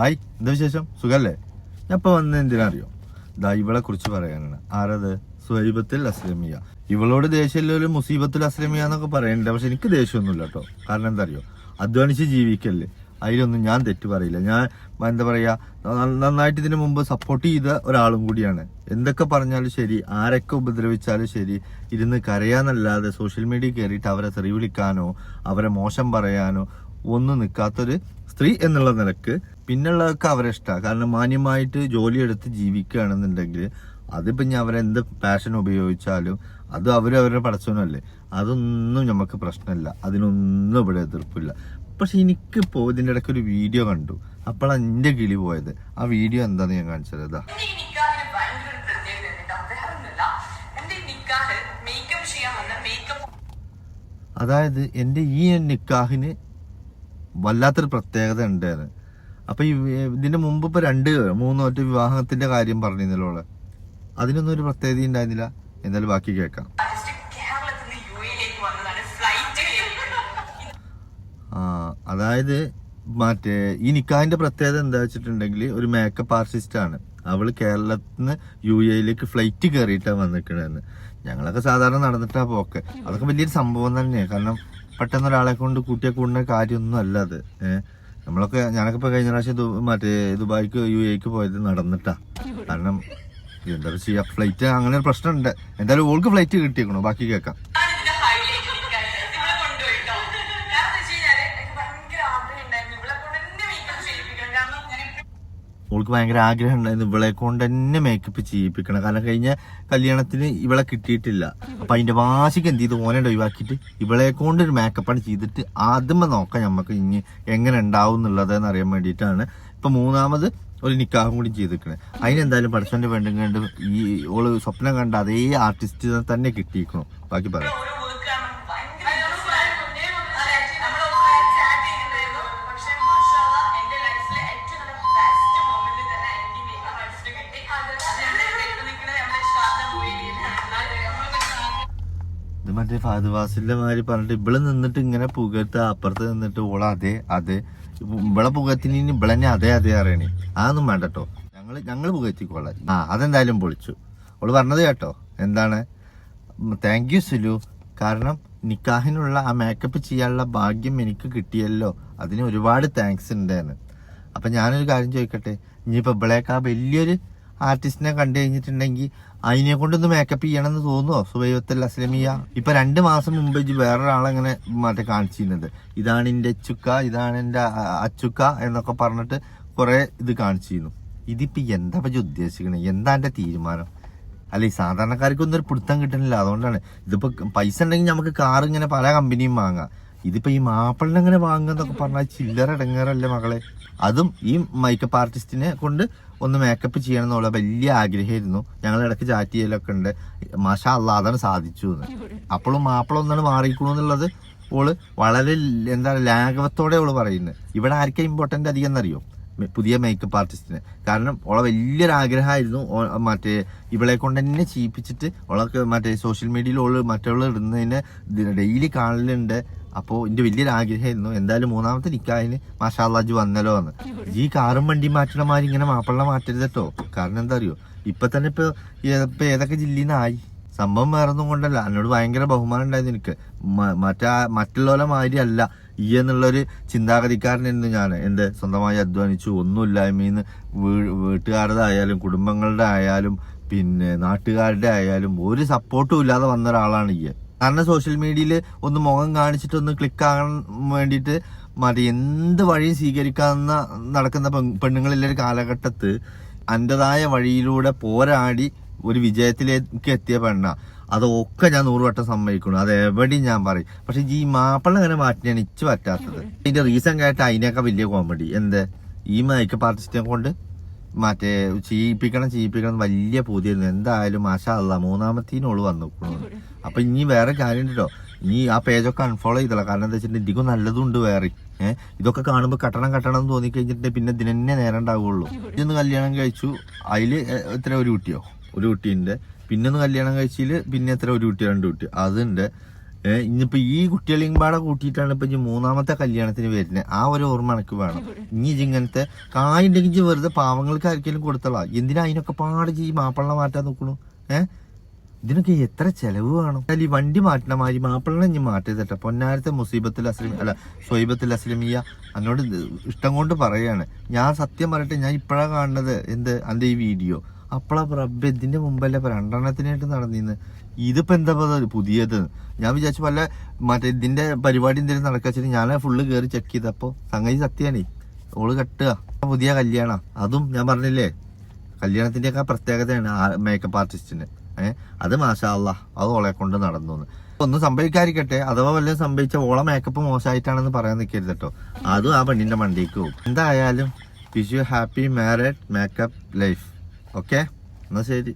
Hi എന്താ വിശേഷം? സുഖല്ലേ? ഞാൻ ഇപ്പൊ വന്ന എന്തിനാ അറിയോ? ദാ ഇവളെ കുറിച്ച് പറയാനാണ്. ആരത്? സ്വൈബത്തിൽ അസ്ലമിയ. ഇവളോട് ദേഷ്യമില്ല മുസീബത്തിൽ അസ്ലമിയ എന്നൊക്കെ പറയുന്നുണ്ട് പക്ഷെ എനിക്ക് ദേഷ്യമൊന്നുമില്ല കേട്ടോ. കാരണം എന്താ അറിയോ? അധ്വാനിച്ച് ജീവിക്കല്ലേ. അതിലൊന്നും ഞാൻ തെറ്റ് പറയില്ല. ഞാൻ എന്താ പറയാ ന- നന്നായിട്ട് ഇതിനു മുമ്പ് സപ്പോർട്ട് ചെയ്ത ഒരാളും കൂടിയാണ്. എന്തൊക്കെ പറഞ്ഞാലും ശരി ആരൊക്കെ ഉപദ്രവിച്ചാലും ശരി ഇരുന്ന് കരയാന്നല്ലാതെ സോഷ്യൽ മീഡിയ കയറിയിട്ട് അവരെ തെറി വിളിക്കാനോ അവരെ മോശം പറയാനോ ഒന്നും നിൽക്കാത്തൊരു സ്ത്രീ എന്നുള്ള നിലയ്ക്ക് പിന്നുള്ളവർക്ക് അവരെ ഇഷ്ടമാണ് കാരണം മാന്യമായിട്ട് ജോലിയെടുത്ത് ജീവിക്കുകയാണെന്നുണ്ടെങ്കിൽ അതിപ്പോൾ ഞാൻ അവരെന്ത് പാഷൻ ഉപയോഗിച്ചാലും അത് അവർ അവരുടെ പടച്ചവനല്ലേ അതൊന്നും നമുക്ക് പ്രശ്നമില്ല. അതിനൊന്നും ഇവിടെ എതിർപ്പില്ല. പക്ഷെ എനിക്കിപ്പോൾ ഇതിന്റെ ഇടയ്ക്ക് ഒരു വീഡിയോ കണ്ടു. അപ്പോഴാണ് എന്റെ കിളി പോയത്. ആ വീഡിയോ എന്താണെന്ന് ഞാൻ കാണിച്ചത് ഇതാ അതായത് എന്റെ ഈ നിക്കാഹിന് വല്ലാത്തൊരു പ്രത്യേകത ഉണ്ടായിരുന്നു അപ്പൊ ഈ ഇതിന്റെ മുമ്പ് ഇപ്പൊ രണ്ട് മൂന്നോ ഒറ്റ വിവാഹത്തിന്റെ കാര്യം പറഞ്ഞിരുന്നല്ലോ അവൾ. അതിനൊന്നും ഒരു പ്രത്യേകത ഉണ്ടായിരുന്നില്ല. എന്നാലും ബാക്കി കേൾക്കാം. ആ അതായത് മറ്റേ ഈ നിക്കാഹിന്റെ പ്രത്യേകത എന്താ വെച്ചിട്ടുണ്ടെങ്കിൽ ഒരു മേക്കപ്പ് ആർട്ടിസ്റ്റ് ആണ്. അവൾ കേരളത്തിൽ യു എയിലേക്ക് ഫ്ലൈറ്റ് കയറിയിട്ടാണ് വന്നിക്കണെന്ന്. ഞങ്ങളൊക്കെ സാധാരണ നടന്നിട്ടാ പോക്കെ. അതൊക്കെ വലിയൊരു സംഭവം തന്നെയാണ് കാരണം പെട്ടെന്ന് ഒരാളെ കൊണ്ട് കൂട്ടിയെ കൂടുന്ന കാര്യമൊന്നും അല്ല അത്. നമ്മളൊക്കെ ഞാനൊക്കെ ഇപ്പൊ കഴിഞ്ഞ പ്രാവശ്യം മറ്റേ ദുബായിക്ക് യു എക്ക് പോയത് നടന്നിട്ടാ. കാരണം എന്താ ചെയ്യാ ഫ്ലൈറ്റ് അങ്ങനെ ഒരു പ്രശ്നമുണ്ട്. എന്തായാലും ഓൾക്ക് ഫ്ലൈറ്റ് കിട്ടിയേക്കണോ. ബാക്കി കേൾക്കാം ഇതിന്റെ ഹൈലൈറ്റ് നിക്കാഹ് ഇവിടെ കൊണ്ടുപോയിട്ടോ കാരണം വെച്ച് കഴിഞ്ഞാൽ എനിക്ക് ഭയങ്കര ആഗ്രഹം ഉണ്ടായിരുന്നു ഇവിടെ കൊണ്ട് എന്നെ മേക്കപ്പ് ചെയ്യിപ്പിക്കണം കാരണം ഞാൻ എപ്പോഴും ഓൾക്ക് ഭയങ്കര ആഗ്രഹം ഉണ്ടായിരുന്നു. ഇവളെ കൊണ്ട് തന്നെ മേക്കപ്പ് ചെയ്യിപ്പിക്കണം. കാരണം കഴിഞ്ഞ കല്യാണത്തിന് ഇവളെ കിട്ടിയിട്ടില്ല. അപ്പൊ അതിന്റെ വാശിക്ക് എന്ത് ചെയ്ത്? ഓനെ ഒഴിവാക്കിയിട്ട് ഇവളെ കൊണ്ട് ഒരു മേക്കപ്പാണ് ചെയ്തിട്ട് ആദ്യമേ നോക്കാം നമുക്ക് ഇനി എങ്ങനെ ഉണ്ടാവും എന്നുള്ളത് എന്ന് അറിയാൻ വേണ്ടിയിട്ടാണ് ഇപ്പൊ മൂന്നാമത് ഒരു നിക്കാഹും കൂടി ചെയ്തിരിക്കണേ. അതിനെന്തായാലും പഠിച്ചോന്റെ വേണ്ടും കണ്ട് ഈ ഓൾ സ്വപ്നം കണ്ട അതേ ആർട്ടിസ്റ്റ് തന്നെ കിട്ടിയിരിക്കണം. ബാക്കി പറയാം. ഇത് മറ്റേ ഫഹദ് വാസിലിന്റെ മാതിരി പറഞ്ഞിട്ട് ഇവിടെ നിന്നിട്ട് ഇങ്ങനെ പുകത്ത് അപ്പുറത്ത് നിന്നിട്ട് ഓള അതെ അതെ. ഇവിടെ പുകത്തിന് ഇനി തന്നെ അതെ അതെ അറിയണേ അതൊന്നും വേണ്ട കേട്ടോ ഞങ്ങൾ പുകത്തിക്കോളെ ആ അതെന്തായാലും പൊളിച്ചു. ഓൾ പറഞ്ഞത് കേട്ടോ. എന്താണ്? Thank you Sulu. കാരണം നിക്കാഹിനുള്ള ആ മേക്കപ്പ് ചെയ്യാനുള്ള ഭാഗ്യം എനിക്ക് കിട്ടിയല്ലോ. അതിന് ഒരുപാട് താങ്ക്സ് ഉണ്ടായിരുന്നു അപ്പൊ ഞാനൊരു കാര്യം ചോദിക്കട്ടെ? ഇനിയിപ്പോ ആ വലിയൊരു ആർട്ടിസ്റ്റിനെ കണ്ടു കഴിഞ്ഞിട്ടുണ്ടെങ്കിൽ അതിനെ കൊണ്ടൊന്ന് മേക്കപ്പ് ചെയ്യണമെന്ന് തോന്നുവോ? സുബൈവത്തൽ അസ്ലമിയ. ഇപ്പൊ രണ്ട് മാസം മുമ്പ് ഇജ്ജ് വേറൊരാളെങ്ങനെ മറ്റേ കാണിച്ചിരുന്നത്? ഇതാണ് എന്റെ അച്ചുക്ക ഇതാണ് എന്റെ അച്ചുക്ക എന്നൊക്കെ പറഞ്ഞിട്ട് കുറെ ഇത് കാണിച്ചിരുന്നു. ഇതിപ്പോ എന്താ പറ്റി ഉദ്ദേശിക്കണേ? എന്താ എന്റെ തീരുമാനം? അല്ല ഈ സാധാരണക്കാർക്കൊന്നും ഒരു പിടുത്തം കിട്ടണില്ല അതുകൊണ്ടാണ് ഇതിപ്പോ പൈസ ഉണ്ടെങ്കിൽ നമുക്ക് കാർ ഇങ്ങനെ പല കമ്പനിയും വാങ്ങാം. ഇതിപ്പോ ഈ മാപ്പിളിനെ വാങ്ങുക വാങ്ങുന്നൊക്കെ പറഞ്ഞാൽ ചില്ലറ ഇടങ്ങാറല്ലേ മകളെ? അതും ഈ മേക്കപ്പ് ആർട്ടിസ്റ്റിനെ കൊണ്ട് ഒന്ന് മേക്കപ്പ് ചെയ്യണം എന്നുള്ള വലിയ ആഗ്രഹമായിരുന്നു. ഞങ്ങൾ ഇടയ്ക്ക് ചാറ്റ് ചെയ്യലൊക്കെ ഉണ്ട്. മാഷാ അല്ലാ സാധിച്ചു എന്ന്. അപ്പോഴും മാപ്പിള ഒന്നാണ് മാറിക്കണു എന്നുള്ളത് ഓൾ വളരെ എന്താ ലാഘവത്തോടെ ഓൾ പറയുന്നത് ഇവിടെ ആർക്കാ ഇമ്പോർട്ടന്റ് അധികം എന്നറിയോ? പുതിയ മേക്കപ്പ് ആർട്ടിസ്റ്റിന് കാരണം ഓളെ വലിയൊരു ആഗ്രഹമായിരുന്നു. മറ്റേ ഇവളെ കൊണ്ട് തന്നെ ചെയ്യിപ്പിച്ചിട്ട് ഓളൊക്കെ മറ്റേ സോഷ്യൽ മീഡിയയിൽ ഓൾ മറ്റുള്ള ഇടുന്നതിന് ഡെയിലി കാണലുണ്ട്. അപ്പോ എന്റെ വലിയൊരു ആഗ്രഹമായിരുന്നു എന്തായാലും മൂന്നാമത്തെ നിക്കാഹിന് മാഷാല്ലാജ് വന്നല്ലോ എന്ന്. ഈ കാറും വണ്ടി മാറ്റണമാര് ഇങ്ങനെ മാപ്പിള മാറ്റരുത് കേട്ടോ കാരണം എന്താ അറിയോ ഇപ്പൊ തന്നെ ഇപ്പൊ ഇപ്പൊ ഏതൊക്കെ ജില്ലയിൽ നിന്നായി സംഭവം വേറൊന്നും കൊണ്ടല്ല. എന്നോട് ഭയങ്കര ബഹുമാനം ഉണ്ടായിരുന്നു എനിക്ക്. മറ്റാ മറ്റുള്ളവരെ മാതിരി അല്ല. ഈ എന്നുള്ളൊരു ചിന്താഗതിക്കാരനായിരുന്നു ഞാൻ എന്റെ സ്വന്തമായി അധ്വാനിച്ചു. ഒന്നുമില്ലായ്മന്ന് വീട്ടുകാരുടെ ആയാലും കുടുംബങ്ങളുടെ ആയാലും പിന്നെ നാട്ടുകാരുടെ ആയാലും ഒരു സപ്പോർട്ടും ഇല്ലാതെ വന്ന ഒരാളാണ് ഈ കാരണം സോഷ്യൽ മീഡിയയിൽ ഒന്ന് മുഖം കാണിച്ചിട്ടൊന്ന് ക്ലിക്കാകാൻ വേണ്ടിയിട്ട് മതി. എന്ത് വഴിയും സ്വീകരിക്കാവുന്ന നടക്കുന്ന പെൺ- പെണ്ണുങ്ങളുള്ള ഒരു കാലഘട്ടത്ത് അന്റെതായ വഴിയിലൂടെ പോരാടി ഒരു വിജയത്തിലേക്ക് എത്തിയ പെണ്ണ. അതൊക്കെ ഞാൻ നൂറുവട്ടം സമ്മതിക്കുന്നു. അത് എവിടെയും ഞാൻ പറയും. പക്ഷെ ഈ മാപ്പിള അങ്ങനെ മാറ്റിയാണ് ഇച്ച് പറ്റാത്തത്. ഇതിന്റെ റീസൺ കേട്ട അതിനൊക്കെ വലിയ കോമഡി എന്ത്? ഈ മേക്കപ്പ് ആർട്ടിസ്റ്റിനെ കൊണ്ട് മറ്റേ ചെയ്യിപ്പിക്കണം എന്ന് വലിയ പൂതിയായിരുന്നു. എന്തായാലും മാഷാ അല്ല മൂന്നാമത്തേനോൾ വന്നു അപ്പൊ ഇനി വേറെ കാര്യം കേട്ടോ ഇനി ആ പേജൊക്കെ അൺഫോളോ ചെയ്തല്ല കാരണം എന്താ വെച്ചിട്ടുണ്ടെങ്കിൽ ഇതിക്കും നല്ലതുണ്ട് വേറെ. ഏഹ് ഇതൊക്കെ കാണുമ്പോൾ കട്ടണം കട്ടണം എന്ന് തോന്നി പിന്നെ ദിനന്നെ നേരം ഉണ്ടാവുള്ളൂ. ഇതൊന്ന് കല്യാണം കഴിച്ചു അതിൽ എത്ര ഒരു കുട്ടിയോ? ഒരു കുട്ടിയുണ്ട്. പിന്നെ ഒന്ന് കല്യാണം കഴിച്ചിൽ പിന്നെ എത്ര ഒരു കുട്ടി രണ്ട് കുട്ടി അതുണ്ട്. ഏഹ് ഇനിയിപ്പോ ഈ കുട്ടികളെയും പാടെ കൂട്ടിയിട്ടാണ് ഇപ്പൊ മൂന്നാമത്തെ കല്യാണത്തിന് വരുന്നത്. ആ ഒരു ഓർമ്മ എനിക്ക് വേണം. ഇനി ഇതിങ്ങനത്തെ കായുണ്ടെങ്കിൽ വെറുതെ പാവങ്ങൾക്ക് ആർക്കെങ്കിലും കൊടുത്തളാ. എന്തിനാ അതിനൊക്കെ പാട് ചെയ്യും മാപ്പിള്ള മാറ്റാൻ നോക്കണു? ഏഹ് ഇതിനൊക്കെ എത്ര ചെലവ് വേണം? അല്ല ഈ വണ്ടി മാറ്റണ മാതിരി മാപ്പിളനെ ഇനി മാറ്റിയതട്ടെ പൊന്നാരത്തെ മുസീബത്തിൽ അസ്ലിം അല്ല സ്വൈബത്തിൽ അസ്ലിമിയ എന്നോട് ഇഷ്ടം കൊണ്ട് പറയാണ്. ഞാൻ സത്യം പറയട്ടെ ഞാൻ ഇപ്പോഴാണ് കാണുന്നത്. എന്ത്? അന്റെ ഈ വീഡിയോ. അപ്പളാ റബ്ബ് ഇതിന്റെ മുമ്പല്ലേ രണ്ടെണ്ണത്തിനായിട്ട് നടന്നിന്ന്. ഇതിപ്പോ എന്താ പുതിയത്? ഞാൻ വിചാരിച്ചു പല മറ്റേ ഇതിന്റെ പരിപാടി എന്തെങ്കിലും നടക്കാച്ചിട്ട് ഞാൻ ഫുള്ള് കയറി ചെക്ക് ചെയ്തപ്പോ സംഗതി സത്യാണേ. ഓൾ കെട്ടുക. പുതിയ കല്യാണ. അതും ഞാൻ പറഞ്ഞില്ലേ? കല്യാണത്തിന്റെ ഒക്കെ പ്രത്യേകതയാണ് മേക്കപ്പ് ആർട്ടിസ്റ്റിന് ഏഹ് അത് മാഷാല്ല അത് ഓളെ കൊണ്ട് നടന്നു ഒന്നും സംഭവിക്കാതിരിക്കട്ടെ. അഥവാ വല്ലതും സംഭവിച്ച ഓളെ മേക്കപ്പ് മോശമായിട്ടാണെന്ന് പറയാൻ നിൽക്കരുത് കേട്ടോ അതും ആ പെണ്ണിന്റെ മണ്ടിക്ക് പോകും. എന്തായാലും wish you happy married makeup life okay? എന്നാൽ ശരി.